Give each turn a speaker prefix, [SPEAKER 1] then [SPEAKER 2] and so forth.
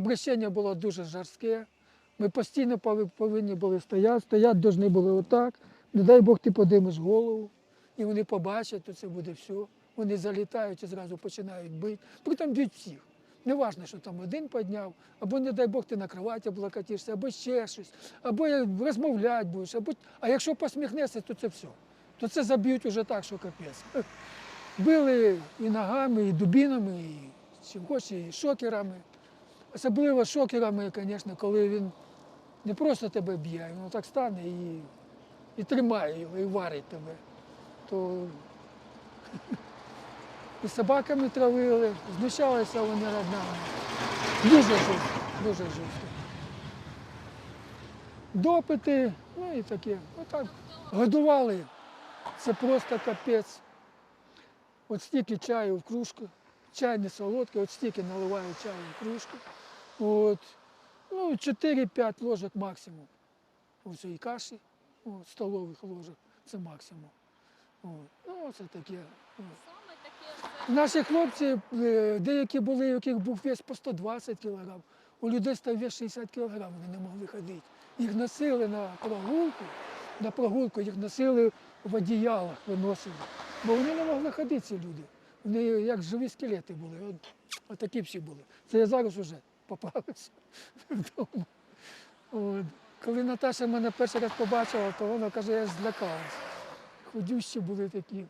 [SPEAKER 1] Обращення було дуже жорстке. Ми постійно повинні були стояти, стояти повинні були отак. Не дай Бог, ти подимеш голову, і вони побачать, то це буде все. Вони залітають і зразу починають бити. Притом б'ють всіх. Не важливо, що там один підняв, або, не дай Бог, ти на кроваті облокотишся, або ще щось, або розмовляти будеш, або... а якщо посміхнешся, то це все. То це заб'ють уже так, що капець. Били і ногами, і дубінами, і чим хочеш, і шокерами. Особливо шокерами, звісно, коли він не просто тебе б'є, він так стане і, і тримає його, і варить тебе. То і собаками травили, знущалися вони над нами. Дуже жорстко, дуже жорстко. Допити, ну і таке. Отак. Годували. Це просто капець. От стільки чаю в кружку, чай не солодкий, от стільки наливаю чаю в кружку. От. Ну, 4-5 ложок максимум. Ось і каші, от, столових ложок, це максимум. От. Ну, це таке. От. Наші хлопці, е, деякі були, у яких був вес по 120 кг, у людей став вес 60 кг, вони не могли ходити. Їх носили на прогулку, на прогулку їх носили в одіялах, виносили. Бо вони не могли ходити, ці люди. Вони як живі скелети були. От, от такі всі були. Це я зараз вже попався вдома. От. Коли Наташа мене перший раз побачила, то вона каже, я злякалась. Ходющі були такі.